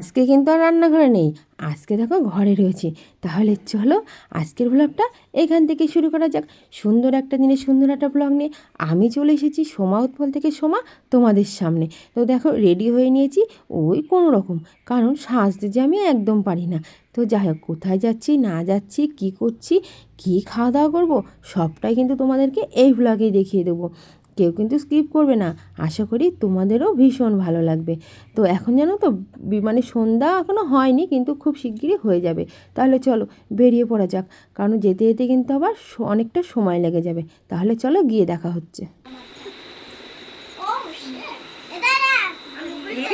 আজকে কিন্তু আর রান্নাঘরে নেই। আজকে দেখো ঘরে রয়েছি। তাহলে চলো আজকের ব্লগটা এখান থেকে শুরু করা যাক। সুন্দর একটা দিনে সুন্দর একটা ব্লগ নিয়ে আমি চলে এসেছি সোমা উৎপল থেকে। সোমা, তোমাদের সামনে। তো দেখো রেডি হয়ে নিয়েছি। ওই কোনো রকম। কারণ সাজতে যে আমি একদম পারি না। তো যাই হোক, কোথায় যাচ্ছি, না যাচ্ছি, কি করছি, কি খাওয়া দাওয়া করব, সবটাই কিন্তু তোমাদেরকে এই ব্লগেই দেখিয়ে দেবো। কেউ কিন্তু স্কিপ করবে না। আশা করি তোমাদেরও ভীষণ ভালো লাগবে। তো এখন জানো তো বি- মানে সন্ধ্যা এখনও হয়নি কিন্তু খুব শিগগিরই হয়ে যাবে। তাহলে চলো বেরিয়ে পড়া যাক। কারণ যেতে যেতে কিন্তু আবার স- অনেকটা সময় লেগে যাবে। তাহলে চলো গিয়ে দেখা হচ্ছে।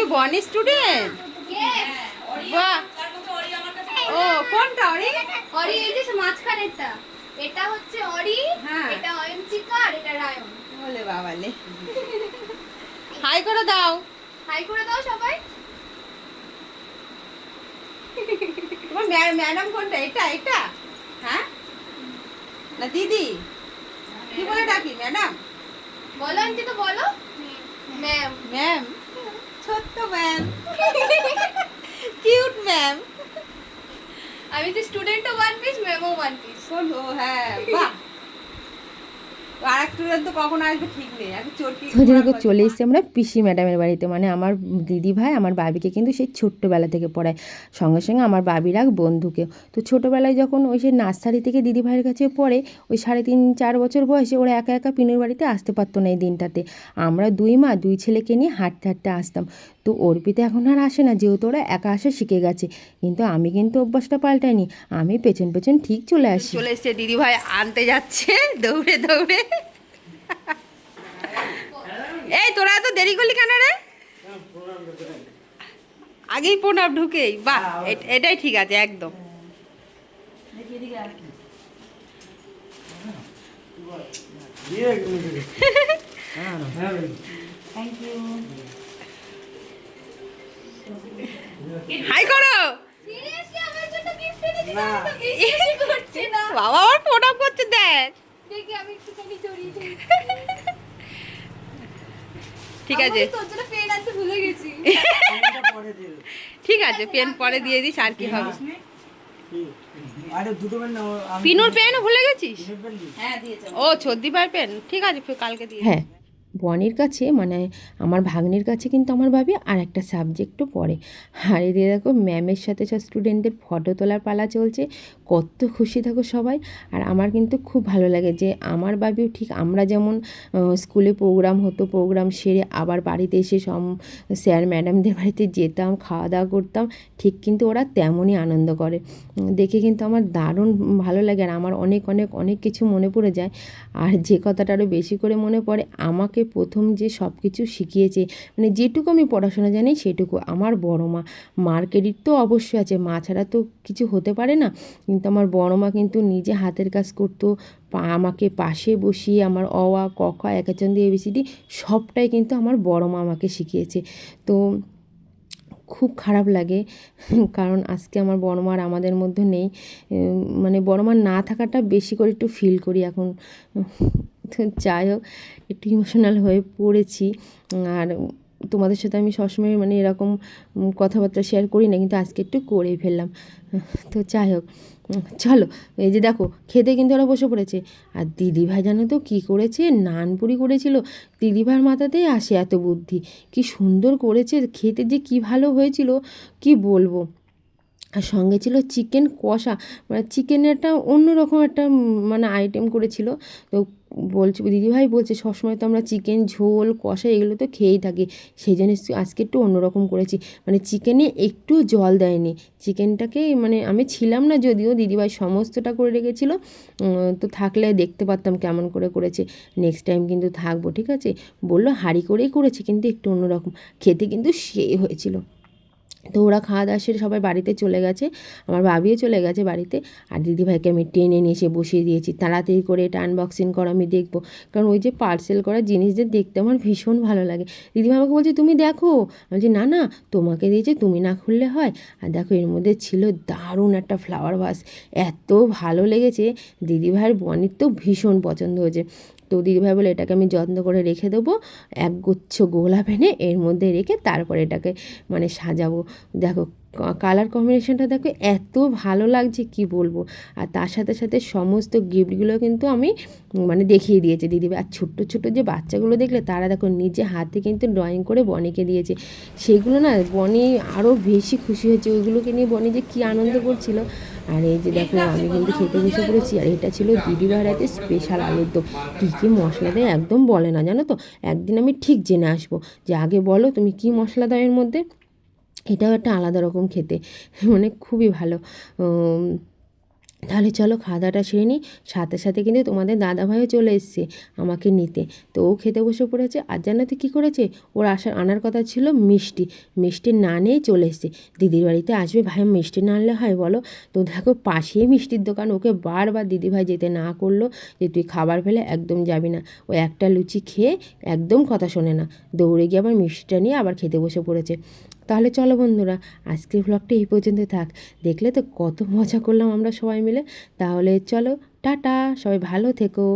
বনি স্টুডেন্ট বাহ। ও কোনটা অরি? অরি এই যে মাঝখানেরটা। এটা হচ্ছে অরি হ্যাঁ। এটা অয়ন্তিকা আর এটা রায়ন। বলে বাবালে হাই করে দাও। হাই করে দাও সবাই। তোমার ম্যাডাম কোনটা? এটা এটা? হ্যাঁ? না দিদি? কি বলে ডাকি ম্যাডাম? বলো অঙ্কিতা বলো। ম্যাম। ম্যাম? ছোট্ট ম্যাম। Cute ma'am. আমি যে স্টুডেন্টও ওয়ান পিস ম্যামও ওয়ান পিস হ্যাঁ বাহ। চলে এসেছি আমরা পিসি ম্যাডামের বাড়িতে মানে আমার দিদি ভাই আমার বাবিকে কিন্তু সেই ছোট্টবেলা থেকে পড়ায়। সঙ্গে সঙ্গে আমার বাবির এক বন্ধুকে। তো ছোটোবেলায় যখন ওই সেই নার্সারি থেকে দিদি ভাইয়ের কাছে পড়ে ওই সাড়ে তিন চার বছর বয়সে ওরা একা একা পিনুর বাড়িতে আসতে পারতো না এই দিনটাতে। আমরা দুই মা দুই ছেলেকে নিয়ে হাঁটতে হাঁটতে আসতাম। তো অর্পিতে এখন আর আসে না যেহেতু ওরা একা আসা শিখে গেছে। কিন্তু আমি কিন্তু অভ্যাসটা পাল্টাইনি আমি পেছন পেছন ঠিক চলে আসি। চলে এসছে দিদি ভাই আনতে যাচ্ছে দৌড়ে দৌড়ে। এই তোরা এত দেরি করলি কেন রে? আগেই প্রণাম ঢুকেই বাহ এ- এটাই ঠিক আছে একদম। দিয়ে হ্যাঁ হ্যাঁ হাই করো সিরিয়াসলি আমার জন্য গিফট এনেছিস আমি তো বিশ্বাসই করছি না। বাবা আমার প্রণাম করছে দেখ। দেখি আমি একটুখানি জড়িয়ে ধরি। ঠিক আছে। পেন। ঠিক আছে পেন পরে দিয়ে দিস আর কি হবে। কি? আরে দুটো পেন নাও আমি পিনুর পেনও ভুলে গেছিস? পেন দিই। ও ছদ্দি পেন ঠিক আছে কালকে দিয়ে হ্যাঁ। বনির কাছে মানে আমার ভাগ্নির কাছে কিন্তু আমার ভাবি আর একটা সাবজেক্টও পড়ে। আর এদিকে দেখো ম্যামের সাথে সব স্টুডেন্টদের ফটো তোলার পালা চলছে। কত খুশি থাকো সবাই। আর আমার কিন্তু খুব ভালো লাগে যে আমার বাবিও ঠিক আমরা যেমন স্কুলে প্রোগ্রাম হতো প্রোগ্রাম সেরে আবার বাড়িতে এসে সব স্যার ম্যাডামদের বাড়িতে যেতাম খাওয়া দাওয়া করতাম, ঠিক কিন্তু ওরা তেমনই আনন্দ করে। দেখে কিন্তু আমার দারুণ ভালো লাগে আর আমার অনেক অনেক অনেক কিছু মনে পড়ে যায়। আর যে কথাটা আরও বেশি করে মনে পড়ে, আমাকে প্রথম যে সব কিছু শিখিয়েছে মানে যেটুকু আমি পড়াশোনা জানি সেটুকু আমার বড় মা। মার ক্রেডিট তো অবশ্যই আছে, মা ছাড়া তো কিছু হতে পারে না। কিন্তু আমার বড় মা কিন্তু নিজে হাতের কাজ করতো আমাকে পাশে বসিয়ে আমার অ, আ, ক, খ একাচন্দি এবিসিডি সবটাই কিন্তু আমার বড় মা আমাকে শিখিয়েছে। তো খুব খারাপ লাগে, কারণ আজকে আমার বড়মার আমাদের মধ্যে নেই। মানে বড় বড়মার না থাকাটা বেশি করে একটু ফিল করি এখন। যাই হোক, একটু ইমোশনাল হয়ে পড়েছি। আর তোমাদের সাথে আমি সবসময় মানে এরকম কথাবার্তা শেয়ার করি না, কিন্তু আজকে একটু করেই ফেললাম। তো যাই হোক, চলো, এই যে দেখো, খেতে কিন্তু ওরা বসে পড়েছে। আর দিদিভাই জানো তো কী করেছে? নানপুরি করেছিল। দিদিভাইয়ের মাথাতেই আসে এত বুদ্ধি। কি সুন্দর করেছে, খেতে যে কি ভালো হয়েছিল, কি বলব? আর সঙ্গে ছিল চিকেন কষা। মানে চিকেনের একটা অন্যরকম একটা মানে আইটেম করেছিল। তো বলছি, দিদিভাই বলছে, সবসময় তো আমরা চিকেন, ঝোল, কষা এগুলো তো খেয়েই থাকি। সেই জন্য আজকে একটু অন্যরকম করেছি। মানে চিকেনে একটু জল দেয়নি। চিকেনটাকে মানে আমি ছিলাম না যদিও, দিদিভাই সমস্তটা করে রেখেছিল। তো থাকলে দেখতে পারতাম কেমন করে করেছে। নেক্সট টাইম কিন্তু থাকব, ঠিক আছে? বলল, হাঁড়ি করেই করেছে, কিন্তু একটু অন্যরকম। খেতে কিন্তু সেই হয়েছিল। তো ওরা খাওয়া দাওয়া সেরে সবাই বাড়িতে চলে গেছে। আমার ভাবিও চলে গেছে বাড়িতে। আর দিদিভাইকে আমি টেনে নিয়ে এসে বসিয়ে দিয়েছি। তাড়াতাড়ি করে এটা আনবক্সিং করা, আমি দেখব। কারণ ওই যে পার্সেল করা জিনিস জিনিসদের দেখতে আমার ভীষণ ভালো লাগে। দিদিভাই আমাকে বলছে, তুমি দেখো। আমি বলছি, না না, তোমাকে দিয়েছে, তুমি না খুললে হয়। আর দেখো, এর মধ্যে ছিল দারুণ একটা ফ্লাওয়ার ভাস এত ভালো লেগেছে। দিদিভাইয়ের বনির তো ভীষণ পছন্দ হয়েছে। তো দিদিভাই বলে এটাকে আমি যত্ন করে রেখে দেবো। একগুচ্ছ গোলাপ এনে এর মধ্যে রেখে তারপরে এটাকে মানে সাজাবো। দেখো কালার কম্বিনেশনটা দেখো এত ভালো লাগছে, কি বলব? আর তার সাথে সাথে সমস্ত গিফটগুলো কিন্তু আমি মানে দেখিয়ে দিয়েছে দিদি আর ছোট্ট ছোট্ট যে বাচ্চাগুলো দেখলে তারা দেখো নিজে হাতে কিন্তু ড্রয়িং করে বনিকে দিয়েছে। সেগুলো না বনি আরও বেশি খুশি হয়েছে। ওইগুলোকে নিয়ে বনি যে কী আনন্দ করছিল। আর এই যে দেখো, আমি কিন্তু খেতে বসে পড়েছি। আর এটা ছিল দিদিভাইয়ের হাতে স্পেশাল আলুর দম। কী কী মশলা দেয় একদম বলে না, জানো তো? একদিন আমি ঠিক জেনে আসব। যে আগে বলো তুমি কী মশলা দাও এর মধ্যে? এটাও একটা আলাদা রকম খেতে। মানে খুবই ভালো। তাহলে চলো খাওয়া দাওয়াটা সেরে নিই। সাথে সাথে কিন্তু তোমাদের দাদাভাইও চলে এসছে আমাকে নিতে। তো ও খেতে বসে পড়েছে। আর জানাতে কী করেছে? ওর আসার, আনার কথা ছিল মিষ্টি। মিষ্টি না নিয়েই চলে এসছে। দিদির বাড়িতে আসবে, ভাই মিষ্টি না আনলে হয় বলো? তো দেখো পাশেই মিষ্টির দোকান। ওকে বারবার দিদিভাই যেতে না করল যে তুই খাবার ফেলে একদম যাবি না। ও একটা লুচি খেয়ে একদম কথা শোনে না। দৌড়ে গিয়ে আবার মিষ্টিটা নিয়ে আবার খেতে বসে পড়েছে। তাহলে চলো বন্ধুরা, আজকের ব্লগটা এই পর্যন্ত থাক। দেখলে তো কত মজা করলাম আমরা সবাই মিলে। তাহলে চলো, টাটা, সবাই ভালো থেকো।